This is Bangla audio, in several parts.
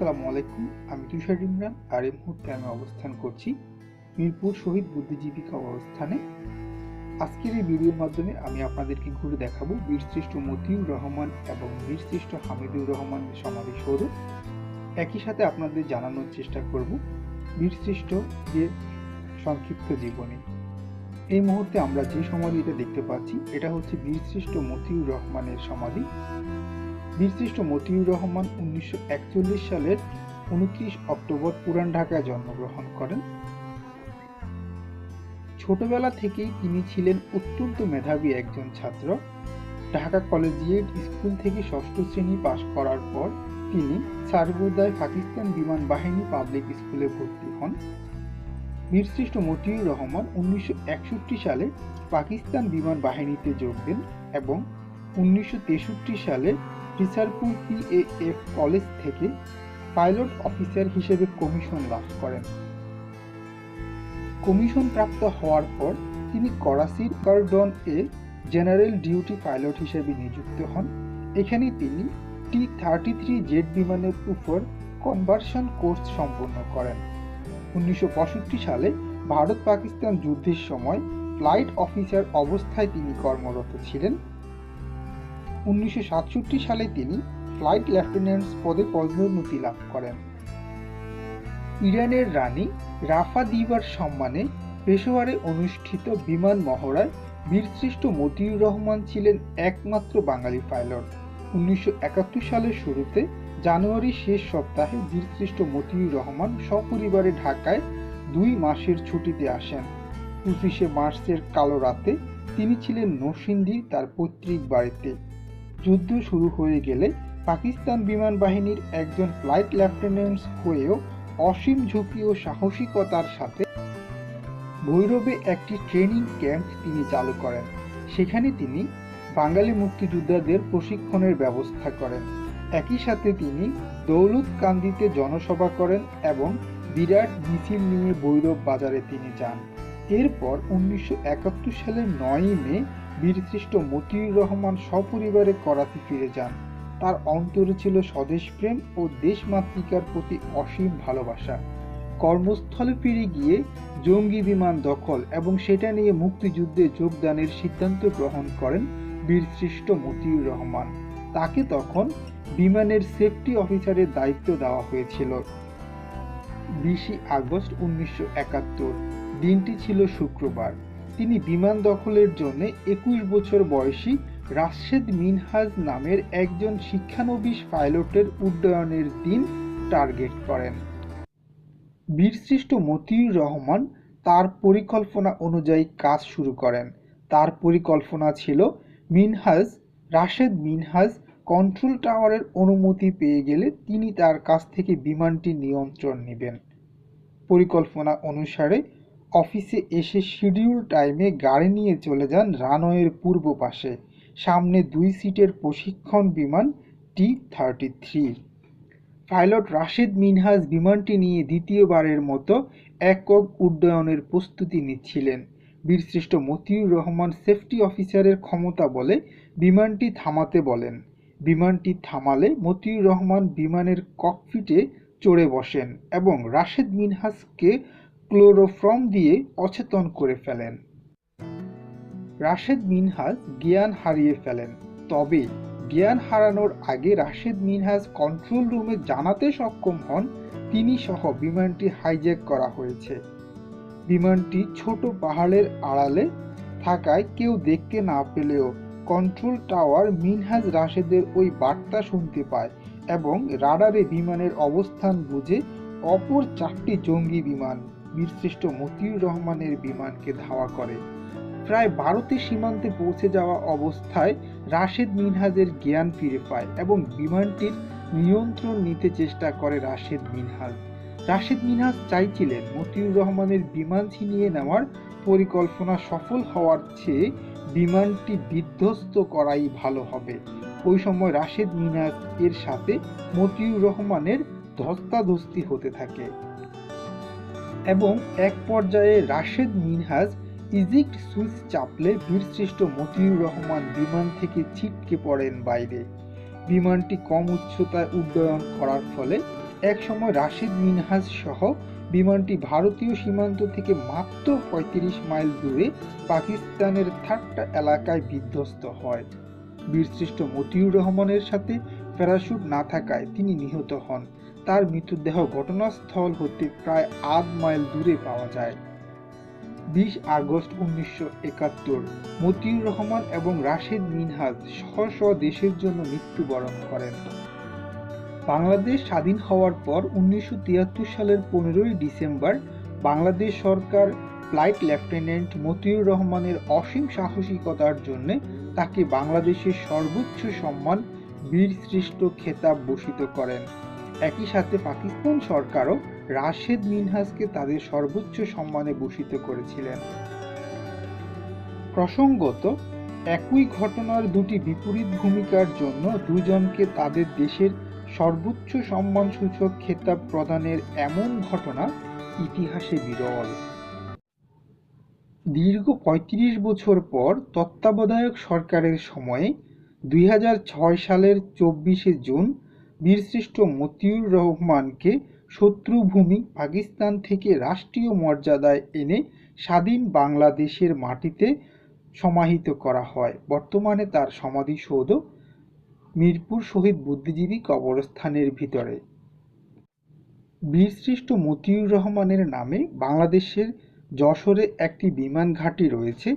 আসসালামু আলাইকুম, আমি তুষার ইমরান আর এই মুহূর্তে আমি অবস্থান করছি মিরপুর শহীদ বুদ্ধিজীবী কবরস্থানে আজকের এই ভিডিওর মাধ্যমে আমি আপনাদেরকে ঘুরে দেখাবো বীরশ্রেষ্ঠ মতিউর রহমান এবং বীরশ্রেষ্ঠ হামিদুর রহমানের সমাধিসৌধ একই সাথে আপনাদের জানানোর চেষ্টা করব বীরশ্রেষ্ঠ যে সংক্ষিপ্ত জীবনী। এই মুহূর্তে আমরা যে সমাধিটা দেখতে পাচ্ছি, এটা হচ্ছে বীরশ্রেষ্ঠ মতিউর রহমানের সমাধি। বীরশ্রেষ্ঠ মতিউর রহমান উনিশশো সালের উনত্রিশ অক্টোবর পুরান ঢাকায় জন্মগ্রহণ করেন। ছোটবেলা থেকেই তিনি ছিলেন অত্যন্ত মেধাবী একজন ছাত্র। ঢাকা কলেজিয়েট স্কুল থেকে ষষ্ঠ শ্রেণি পাশ করার পর তিনি সারগোদায় পাকিস্তান বিমান বাহিনী পাবলিক স্কুলে ভর্তি হন। বীরশ্রেষ্ঠ মতিউর রহমান উনিশশো একষট্টি সালে পাকিস্তান বিমান বাহিনীতে যোগ দেন এবং উনিশশো তেষট্টি সালে রিসারপুর পিএএফ কলেজ থেকে পাইলট অফিসার হিসেবে কমিশন লাভ করেন। কমিশন প্রাপ্ত হওয়ার পর তিনি করাচির কার্ডন এ জেনারেল ডিউটি পাইলট হিসেবে নিযুক্ত হন। এখানে তিনি টি থার্টি থ্রি জেট বিমানের উপর কনভার্সন কোর্স সম্পন্ন করেন। উনিশশো পঁয়ষট্টি সালে ভারত পাকিস্তান যুদ্ধের সময় ফ্লাইট অফিসার অবস্থায় তিনি কর্মরত ছিলেন। উনিশশো সাতষট্টি সালে তিনি ফ্লাইট লেফটেন্যান্ট পদে পদোন্নতি লাভ করেন। ইরানের রানী রাফা দিবার সম্মানে পেশোয়ারে অনুষ্ঠিত বিমান মহড়ায় বীরশ্রেষ্ঠ মতিউর রহমান ছিলেন একমাত্র বাঙালি পাইলট। উনিশশো একাত্তর সালের শুরুতে জানুয়ারি শেষ সপ্তাহে বীরশ্রেষ্ঠ মতিউর রহমান সপরিবারে ঢাকায় দুই মাসের ছুটিতে আসেন। পঁচিশে মার্চের কালো রাতে তিনি ছিলেন নরসিংদী তার পৈতৃক বাড়িতে। যুদ্ধ শুরু হয়ে গেলে পাকিস্তান বিমান বাহিনীর একজন ফ্লাইট লেফটেন্যান্ট হয়েও অসীম ঝুঁকি ও সাহসিকতার সাথে ভৈরবে একটি ট্রেনিং ক্যাম্প তিনি চালু করেন। সেখানে তিনি বাঙালি মুক্তিযোদ্ধাদের প্রশিক্ষণের ব্যবস্থা করেন। একই সাথে তিনি দৌলত কান্দিতে জনসভা করেন এবং বিরাট মিছিল নিয়ে ভৈরব বাজারে তিনি যান। এরপর উনিশশো একাত্তর সালের নয়ই মে বীরশ্রেষ্ঠ মতিউর রহমান সপরিবারে করাচি ফিরে যান। তার অন্তরে ছিল স্বদেশপ্রেম ও দেশমাতৃকার প্রতি অসীম ভালোবাসা। কর্মস্থলে ফিরে গিয়ে জঙ্গি বিমান দখল এবং সেটা নিয়ে মুক্তিযুদ্ধে যোগদানের সিদ্ধান্ত গ্রহণ করেন বীরশ্রেষ্ঠ মতিউর রহমান। তাকে তখন বিমানের সেফটি অফিসারের দায়িত্ব দেওয়া হয়েছিল। বিশে আগস্ট উনিশশো একাত্তর, দিনটি ছিল শুক্রবার। তিনি বিমান দখলের জন্য একুশ বছর বয়সী রাশেদ মিনহাজ নামের একজন শিক্ষানবিশ পাইলটের উড্ডয়নের দিন টার্গেট করেন। বীরশ্রেষ্ঠ মতিউর রহমান তার পরিকল্পনা অনুযায়ী কাজ শুরু করেন। তার পরিকল্পনা ছিল মিনহাজ, রাশেদ মিনহাজ কন্ট্রোল টাওয়ারের অনুমতি পেয়ে গেলে তিনি তার কাছ থেকে বিমানটি নিয়ন্ত্রণ নেবেন। পরিকল্পনা অনুসারে অফিসে এসে শিডিউল টাইমে গাড়ি নিয়ে চলে যান রানওয়ের পূর্ব পাশে। সামনে দুই সিটের প্রশিক্ষণ বিমান T thirty three pilot Rashed Minhaj বিমানটি নিয়ে দ্বিতীয়বারের মতো একক উড্ডয়নের প্রস্তুতি নিচ্ছিলেন। বীরশ্রেষ্ঠ মতিউর রহমান সেফটি অফিসারের ক্ষমতা বলে বিমানটি থামাতে বলেন। বিমানটি থামালে মতিউর রহমান বিমানের ককপিটে চড়ে বসেন এবং রাশেদ মিনহাজকে ক্লোরোফর্ম দিয়ে অচেতন করে ফেলেন। রাশেদ মিনহাজ জ্ঞান হারিয়ে ফেলেন। তবে জ্ঞান হারানোর আগে রাশেদ মিনহাজ কন্ট্রোল রুমে জানাতে সক্ষম হন, তিনি সহ বিমানটি হাইজ্যাক করা হয়েছে। বিমানটি ছোট পাহাড়ের আড়ালে থাকায় কেউ দেখতে না পেলেও কন্ট্রোল টাওয়ার মিনহাজ রাশেদের ওই বার্তা শুনতে পায় এবং রাডারে বিমানের অবস্থান বুঝে অপর চারটি জঙ্গি বিমান বীরশ্রেষ্ঠ মতিউর রহমানের বিমানকে ধাওয়া করে। প্রায় ভারতের সীমান্তে পৌঁছে যাওয়া অবস্থায় রাশেদ মিনহাজের জ্ঞান ফিরে পায় এবং বিমানটির নিয়ন্ত্রণ নিতে চেষ্টা করে রাশেদ মিনহাজ। রাশেদ মিনহাজ চাইছিলেন মতিউর রহমানের বিমান ছিনিয়ে নেওয়ার পরিকল্পনা সফল হওয়ার চেয়ে বিমানটি বিধ্বস্ত করাই ভালো হবে। ওই সময় রাশেদ মিনহাজ এর সাথে মতিউর রহমানের ধস্তাধস্তি হতে থাকে। এবং এক পর্যায়ে রাশেদ মিনহাজ ইজিক্ট সুইচ চাপলে বীরশ্রেষ্ঠ মতিউর রহমান বিমান থেকে ছিটকে পড়েন বাইরে। বিমানটি কম উচ্চতায় উড্ডয়ন করার ফলে একসময় রাশেদ মিনহাজ সহ বিমানটি ভারতীয় সীমান্ত থেকে মাত্র পঁয়ত্রিশ মাইল দূরে পাকিস্তানের থাট্টা এলাকায় বিধ্বস্ত হয়। বীরশ্রেষ্ঠ মতিউর রহমানের সাথে প্যারাশুট না থাকায় তিনি নিহত হন। তার মৃতদেহ ঘটনাস্থল হতে প্রায় আধ মাইল দূরে পাওয়া যায়। বিশ আগস্ট উনিশশো একাত্তর, মতিউর রহমান এবং রাশেদ মিনহাজ স্ব স্ব দেশের জন্য মৃত্যুবরণ করেন। বাংলাদেশ স্বাধীন হওয়ার পর উনিশশো তিয়াত্তর সালের পনেরোই ডিসেম্বর বাংলাদেশ সরকার ফ্লাইট লেফটেন্যান্ট মতিউর রহমানের অসীম সাহসিকতার জন্য তাকে বাংলাদেশের সর্বোচ্চ সম্মান বীর শ্রেষ্ঠ খেতাব ভূষিত করেন। একই সাথে পাকিস্তান সরকারও রাশেদ মিনহাজকে তাদের সর্বোচ্চ সম্মানে ভূষিত করেছিলেন। প্রসঙ্গত, একই ঘটনার দুটি বিপরীত ভূমিকার জন্য দুজনকে তাদের দেশের সর্বোচ্চ সম্মানসূচক খেতাব প্রদানের এমন ঘটনা ইতিহাসে বিরল। দীর্ঘ ৩৫ বছর পর তত্ত্বাবধায়ক সরকারের সময়ে দুই হাজার ছয় সালের চব্বিশে জুন বীরশ্রেষ্ঠ মতিউর রহমানকে শত্রুভূমি পাকিস্তান থেকে রাষ্ট্রীয় মর্যাদায় এনে স্বাধীন বাংলাদেশের মাটিতে সমাহিত করা হয়। বর্তমানে তার সমাধিসৌধ মিরপুর শহীদ বুদ্ধিজীবী কবরস্থানের ভিতরে। বীরশ্রেষ্ঠ মতিউর রহমানের নামে বাংলাদেশের যশোরে একটি বিমান ঘাঁটি রয়েছে।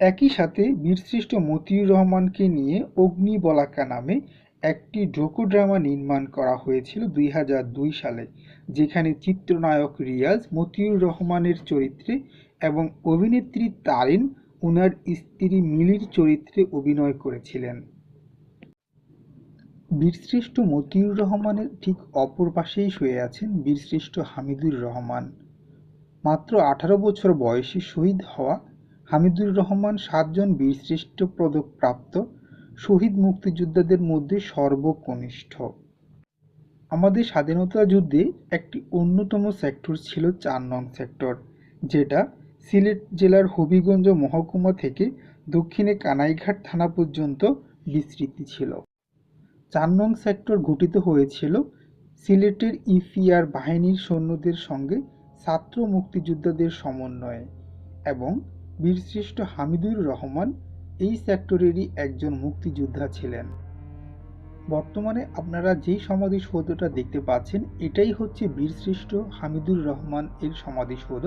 একই সাথে বীরশ্রেষ্ঠ মতিউর রহমানকে নিয়ে অগ্নিবলাকা নামে একটি ড্রামা নির্মাণ করা হয়েছিল দুই দুই সালে, যেখানে চিত্রনায়ক রিয়াজ মতিউর রহমানের চরিত্রে এবং অভিনেত্রী তারিন উনার স্ত্রী মিলির চরিত্রে অভিনয় করেছিলেন। বীরশ্রেষ্ঠ মতিউর রহমানের ঠিক অপর পাশেই শুয়ে আছেন বীরশ্রেষ্ঠ হামিদুর রহমান। মাত্র আঠারো বছর বয়সে শহীদ হওয়া হামিদুর রহমান সাতজন বীরশ্রেষ্ঠ পদকপ্রাপ্ত শহীদ মুক্তিযোদ্ধাদের মধ্যে সর্বকনিষ্ঠ। আমাদের স্বাধীনতা যুদ্ধে একটি অন্যতম সেক্টর ছিল চার নং সেক্টর, যেটা সিলেট জেলার হবিগঞ্জ মহকুমা থেকে দক্ষিণে কানাইঘাট থানা পর্যন্ত বিস্তৃতি ছিল। চার নং সেক্টর গঠিত হয়েছিল সিলেটের ইফিআর বাহিনীর সৈন্যদের সঙ্গে ছাত্র মুক্তিযোদ্ধাদের সমন্বয়ে এবং বীরশ্রেষ্ঠ হামিদুর রহমান এই সেক্টরেরই একজন মুক্তিযোদ্ধা ছিলেন। বর্তমানে আপনারা যেই সমাধিসৌধটা দেখতে পাচ্ছেন, এটাই হচ্ছে বীরশ্রেষ্ঠ হামিদুর রহমান এর সমাধিসৌধ।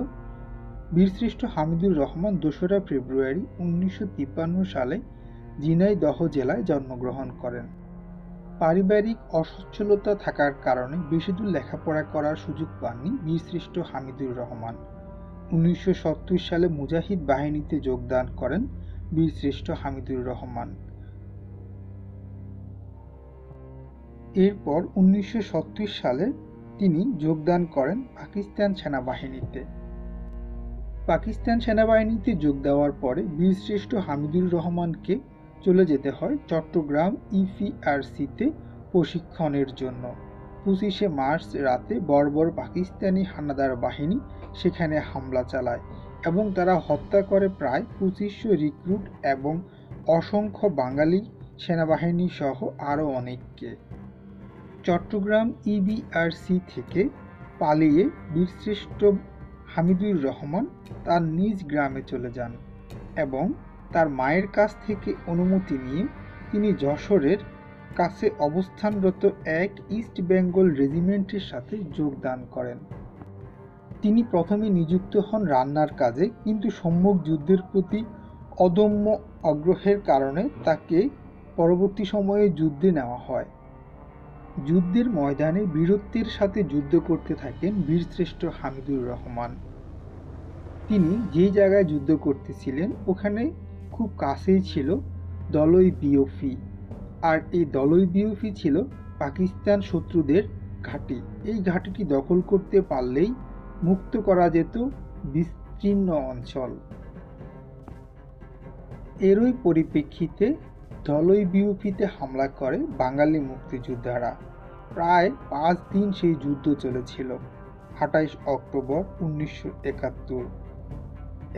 বীরশ্রেষ্ঠ হামিদুর রহমান দোসরা ফেব্রুয়ারি উনিশশো সালে ঝিনাইদহ জেলায় জন্মগ্রহণ করেন। পারিবারিক অসচ্ছলতা থাকার কারণে বেশিদূর লেখাপড়া করার সুযোগ পাননি বীরশ্রেষ্ঠ হামিদুর রহমান। উনিশশো সত্তর সালে মুজাহিদ বাহিনীতে যোগদান করেন বীরশ্রেষ্ঠ হামিদুর রহমান। এরপর উনিশশো সালে তিনি যোগদান করেন পাকিস্তান সেনাবাহিনীতে। পাকিস্তান সেনাবাহিনীতে যোগ দেওয়ার পরে বীরশ্রেষ্ঠ হামিদুর রহমানকে চলে যেতে হয় চট্টগ্রাম ইপিআরসিতে প্রশিক্ষণের জন্য। পঁচিশে মার্চ রাতে বর্বর পাকিস্তানি হানাদার বাহিনী সেখানে হামলা চালায়। এবং তারা হত্যা করে প্রায় পঁচিশশো রিক্রুট এবং অসংখ্য বাঙালি সেনাবাহিনী সহ আরও অনেককে। চট্টগ্রাম ইবিআরসি থেকে পালিয়ে বীরশ্রেষ্ঠ হামিদুর রহমান তার নিজ গ্রামে চলে যান এবং তার মায়ের কাছ থেকে অনুমতি নিয়ে তিনি যশোরের কাছে অবস্থানরত এক ইস্ট বেঙ্গল রেজিমেন্টের সাথে যোগদান করেন। তিনি প্রথমে নিযুক্ত হন রান্নার কাজে, কিন্তু সম্মুখ যুদ্ধের প্রতি অদম্য আগ্রহের কারণে তাকে পরবর্তী সময়ে যুদ্ধে নেওয়া হয়। যুদ্ধের ময়দানে বীরত্বের সাথে যুদ্ধ করতে থাকেন বীরশ্রেষ্ঠ হামিদুর রহমান। তিনি যে জায়গায় যুদ্ধ করতেছিলেন, ওখানে খুব কাছেই ছিল দলই বিওফি আর এই দলই বিওফি ছিল পাকিস্তান শত্রুদের ঘাঁটি। এই ঘাঁটিটি দখল করতে পারলেই মুক্ত করা যেত বিস্তীর্ণ অঞ্চল। এরই পরিপ্রেক্ষিতে দলই বিউপিতে হামলা করে বাঙালি মুক্তিযোদ্ধারা। প্রায় পাঁচ দিন সেই যুদ্ধ চলেছিল, আঠাইশ অক্টোবর উনিশশো একাত্তর।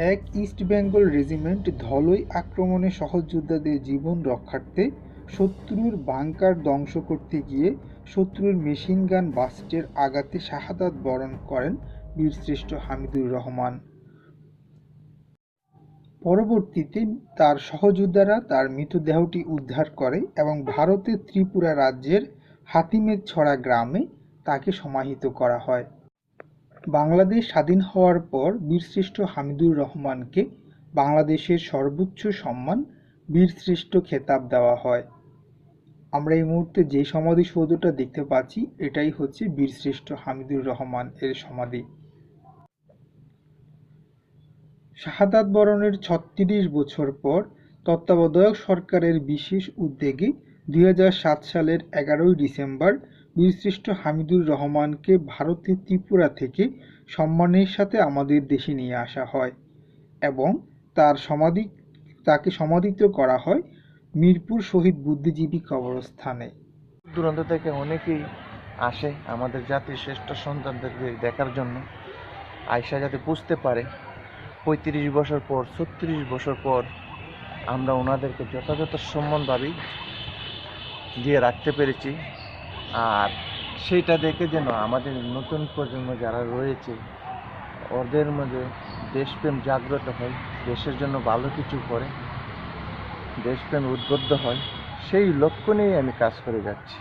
এক ইস্ট বেঙ্গল রেজিমেন্ট ধলই আক্রমণে সহযোদ্ধাদের জীবন রক্ষার্থে শত্রুর বাংকার ধ্বংস করতে গিয়ে শত্রুর মেশিন গান বাস্টের আঘাতে শাহাদাত বরণ করেন বীরশ্রেষ্ঠ হামিদুর রহমান। পরবর্তীতে তার সহযোদ্ধারা তার মৃতদেহটি উদ্ধার করে এবং ভারতের ত্রিপুরা রাজ্যের হাতিমের ছড়া গ্রামে তাকে সমাহিত করা হয়। বাংলাদেশ স্বাধীন হওয়ার পর বীরশ্রেষ্ঠ হামিদুর রহমানকে বাংলাদেশের সর্বোচ্চ সম্মান, বীরশ্রেষ্ঠ খেতাব দেওয়া হয়। আমরা এই মুহূর্তে যে সমাধিসৌধটা দেখতে পাচ্ছি, এটাই হচ্ছে বীরশ্রেষ্ঠ হামিদুর রহমান এর সমাধি। শাহাদাত বরণের ছত্রিশ বছর পর তত্ত্বাবধায়ক সরকারের বিশেষ উদ্যোগে দু হাজার সাত সালের এগারোই ডিসেম্বর বীরশ্রেষ্ঠ হামিদুর রহমানকে ভারতের ত্রিপুরা থেকে সম্মানের সাথে আমাদের দেশে নিয়ে আসা হয় এবং তার সমাধি, তাকে সমাধিত করা হয় মিরপুর শহীদ বুদ্ধিজীবী কবরস্থানে। দূরান্ত থেকে অনেকেই আসে আমাদের জাতির শ্রেষ্ঠ সন্তানদেরকে দেখার জন্য। আয়সা যাতে বুঝতে পারে পঁয়ত্রিশ বছর পর, ছত্রিশ বছর পর আমরা ওনাদেরকে যথাযথ সম্মান দাবি দিয়ে রাখতে পেরেছি। আর সেইটা দেখে যেন আমাদের নতুন প্রজন্ম যারা রয়েছে, ওদের মধ্যে দেশপ্রেম জাগ্রত হয়, দেশের জন্য ভালো কিছু করে, দেশপ্রেম উদ্বুদ্ধ হয়, সেই লক্ষ্য নিয়েই আমি কাজ করে যাচ্ছি।